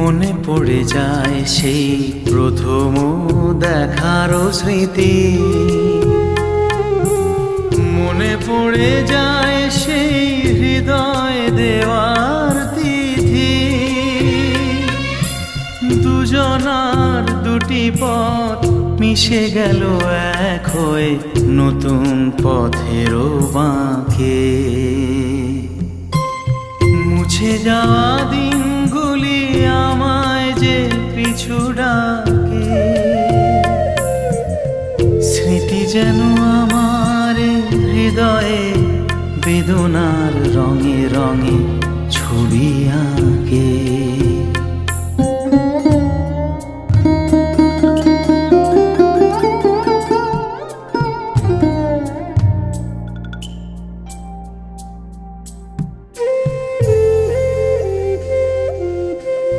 মনে পড়ে যায় সেই প্রথম দেখারও স্মৃতি। মনে পড়ে যায় সেই হৃদয় দেওয়ার তিথি। দুজনার দুটি পথ মিশে গেল এক হয়ে নতুন পথেরও বাঁকে। মুছে যাওয়া দিনগুলি স্মৃতি যেন আমার হৃদয়ে বেদনার রঙে রঙে ছবি আঁকে।